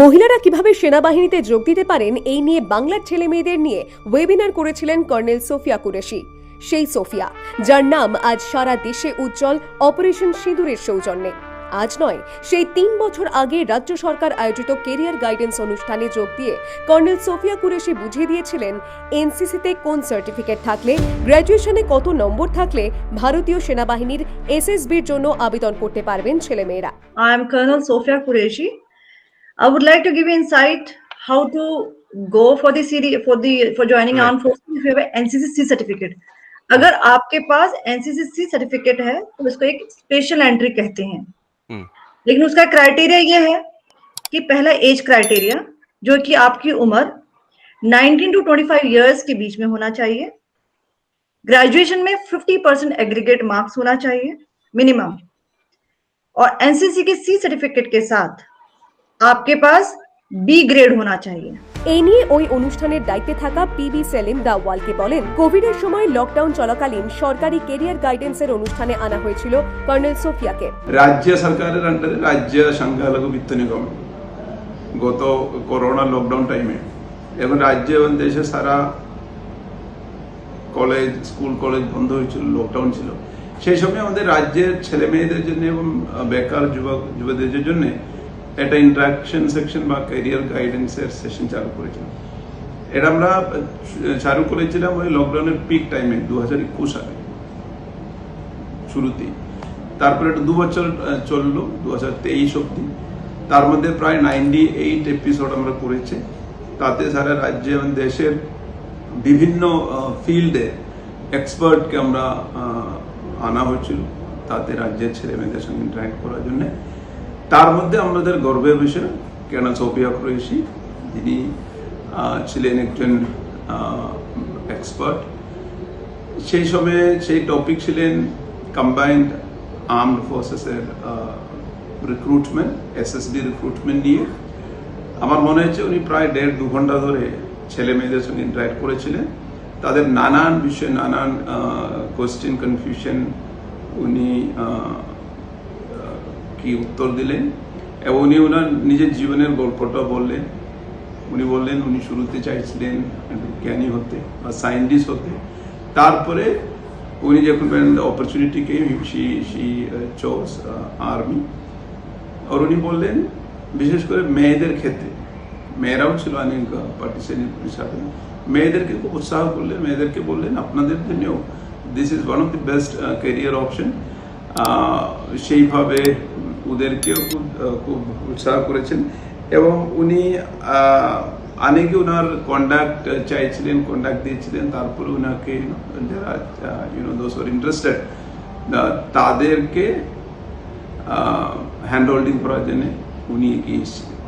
মহিলারা কীভাবে সেনাবাহিনীতে যোগ দিতে পারেন, এই নিয়ে বাংলার ছেলে মেয়েদের নিয়ে ওয়েবিনার করেছিলেন কর্নেল সোফিয়া কুরেশি সেই সোফিয়া, যার নাম আজ সারা দেশে উজ্জ্বল অপারেশন সিঁদুরের সৌজন্যে আজ নয়, সেই তিন বছর আগে রাজ্য সরকার আয়োজিত কেরিয়ার গাইডেন্স অনুষ্ঠানে যোগ দিয়ে কর্নেল সোফিয়া কুরেশি বুঝিয়ে দিয়েছিলেন, এনসিসিতে কোন সার্টিফিকেট থাকলে, গ্র্যাজুয়েশনে কত নম্বর থাকলে ভারতীয় সেনাবাহিনীর এসএসবির জন্য আবেদন করতে পারবেন ছেলেমেয়েরা I am Colonel Sofia Qureshi. I would like to give you insight how to go for the CD for the for joining Right. armed forces if you have a NCCC certificate. अगर आपके पास NCCC certificate है तो उसको एक special entry कहते हैं हम्म। लेकिन उसका क्राइटेरिया ये है कि पहला एज क्राइटेरिया जो कि आपकी उम्र 19 टू 25 इयर्स के बीच में होना चाहिए ग्रेजुएशन में 50 परसेंट एग्रीगेट मार्क्स होना चाहिए मिनिमम और एनसीसी के सी सर्टिफिकेट के साथ आपके पास बी ग्रेड होना चाहिए এই নিয়ে ওই অনুষ্ঠানের দায়িত্বে থাকা পিবি সেলিম দাওয়ালকে বলেন কোভিডের সময় লকডাউন চলাকালীন সরকারি কেরিয়ার গাইডেন্সের অনুষ্ঠানে আনা হয়েছিল কর্নেল সোফিয়াকে রাজ্য সরকারের আন্ডারে রাজ্য সংখ্যালঘু বিত্ত নিগম গত করোনা লকডাউন টাইমে এবং রাজ্য এবং দেশে সারা কলেজ স্কুল কলেজ বন্ধ হয়েছিল লকডাউন ছিল সেই সময় আমাদের রাজ্যের ছেলে মেয়েদের জন্য এবং বেকার যুবক যুবকদের জন্য একটা ইন্টারাকশন সেকশন বা ক্যারিয়ার গাইডেন্সের সেশন চালু করেছিলাম। এটা আমরা চালু করেছিলাম ওই লকডাউনের পিক টাইমে দু হাজার একুশ সালে। শুরুতেই। তারপরে এটা দু বছর চলল দু হাজার তেইশ অব্দি তার মধ্যে প্রায় নাইনটি এইট এপিসোড আমরা করেছি। তাতে সারা রাজ্যে এবং দেশের বিভিন্ন ফিল্ডে এক্সপার্টকে আমরা আনা হয়েছিল। তাতে রাজ্যের ছেলে মেয়েদের সঙ্গে ইন্টারাক্ট করার জন্য। তার মধ্যে আমাদের গর্বের বিষয় কেন সোফিয়া কুরেশি যিনি ছিলেন একজন এক্সপার্ট সেই সময়ে সেই টপিক ছিলেন কম্বাইন্ড আর্মড ফোর্সেসের রিক্রুটমেন্ট এসএসবি রিক্রুটমেন্ট নিয়ে। আমার মনে হচ্ছে উনি প্রায় দেড় দু ঘণ্টা ধরে ছেলে মেয়েদের সঙ্গে ইন্টারাক্ট করেছিলেন। তাদের নানান বিষয়ে, নানান কোয়েশ্চেন কনফিউশন উনি কি উত্তর দিলেন? এবং উনি ওনার নিজের জীবনের গল্পটা বললেন। উনি বললেন, উনি শুরুতে চাইছিলেন জ্ঞানী হতে বা সায়েন্টিস্ট হতে। তারপরে উনি যখন opportunity came she she chose army আর উনি বললেন, বিশেষ করে মেয়েদের ক্ষেত্রে, মেয়েরাও ছিল অনেক পার্টিসিপেন্ট সাথে মেয়েদেরকে খুব উৎসাহ করলেন, মেয়েদেরকে বললেন, আপনাদের জন্যও this is one of the best career option সেইভাবে ওদেরকেও খুব খুব উৎসাহ করেছেন এবং উনি অনেকে ওনার কন্ডাক্ট চাইছিলেন কন্ডাক্ট দিয়েছিলেন, তারপরে ওনাকে যারা you know those are interested তাদেরকে হ্যান্ড হোল্ডিং করার জন্যে উনি এগিয়ে এসেছিলেন।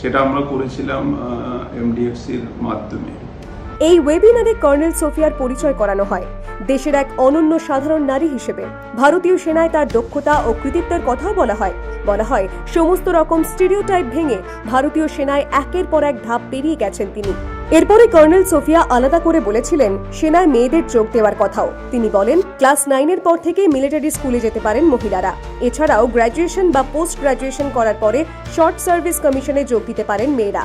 সেটা আমরা করেছিলাম এমডিএফসির মাধ্যমে। এই ওয়েবিনারে কর্নেল সোফিয়ার পরিচয় করানো হয়। দেশের এক অনন্য সাধারণ নারী হিসেবে। ভারতীয় সেনায় তার দক্ষতা ও কৃতিত্বের কথাও বলা হয়। বলা হয়, সমস্ত রকম স্টিরিওটাইপ ভেঙে ভারতীয় সেনায় একের পর এক ধাপ পেরিয়ে গেছেন তিনি। এরপরে কর্নেল সোফিয়া আলাদা করে বলেছিলেন, সেনায় মেয়েদের যোগ দেওয়ার কথাও। তিনি বলেন, ক্লাস নাইনের পর থেকে মিলিটারি স্কুলে যেতে পারেন মহিলারা। এছাড়াও গ্র্যাজুয়েশন বা পোস্ট গ্র্যাজুয়েশন করার পরে শর্ট সার্ভিস কমিশনে যোগ দিতে পারেন মেয়েরা।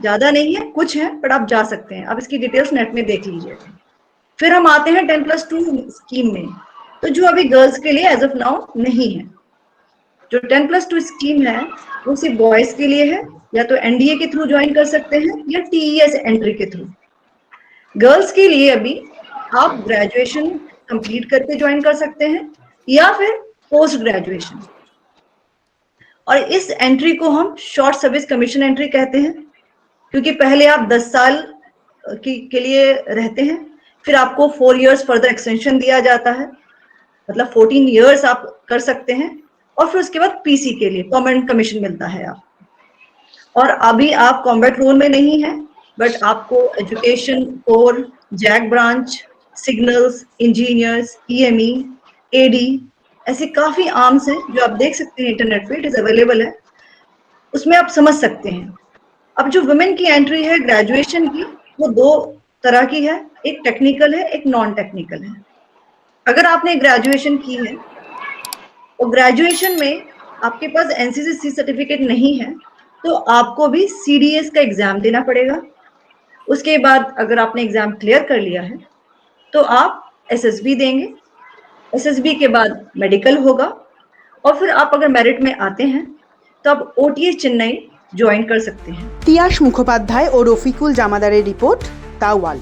ज़्यादा नहीं है, कुछ है बट आप जा सकते हैं। आप इसकी डिटेल्स नेट में देख लीजिए। फिर हम आते हैं टेन प्लस टू स्कीम में। तो जो अभी गर्ल्स के लिए एज ऑफ़ नाउ नहीं है, जो टेन प्लस टू स्कीम है, वो सिर्फ़ बॉयज़ के लिए है, या तो एनडीए के थ्रू ज्वाइन कर सकते हैं, या टीईएस एंट्री के थ्रू गर्ल्स के लिए अभी आप ग्रेजुएशन कंप्लीट करके ज्वाइन कर सकते हैं, या फिर पोस्ट ग्रेजुएशन और इस एंट्री को हम शॉर्ट सर्विस कमीशन एंट्री कहते हैं। क्योंकि पहले आप 10 साल की, के लिए रहते हैं, फिर आपको फोर इयर्स फर्दर एक्सटेंशन दिया जाता है। मतलब 14 इयर्स आप कर सकते हैं और फिर उसके बाद पीसी के लिए परमानेंट कमीशन मिलता है आप और अभी आप कॉम्बैट रोल में नहीं है बट आपको education corps JAG branch signals engineers EME AD ऐसे काफ़ी आर्म्स हैं जो आप देख सकते हैं इंटरनेट पे इट इज़ अवेलेबल है। उसमें आप समझ सकते हैं। अब जो वुमेन की एंट्री है ग्रेजुएशन की, वो दो तरह की है। एक टेक्निकल है, एक नॉन टेक्निकल है। अगर आपने ग्रेजुएशन की है और ग्रेजुएशन में आपके पास एनसीसी सर्टिफिकेट नहीं है तो आपको भी सीडीएस का एग्ज़ाम देना पड़ेगा। उसके बाद अगर आपने एग्ज़ाम क्लियर कर लिया है तो आप एसएसबी देंगे। एसएसबी के बाद मेडिकल होगा। और फिर आप अगर मेरिट में आते हैं तो आप ओटीएस चेन्नई জয়েন কর সকতে হ্যাঁ তিয়াস মুখোপাধ্যায় ও রফিকুল জামাদারের রিপোর্ট তাওয়াল।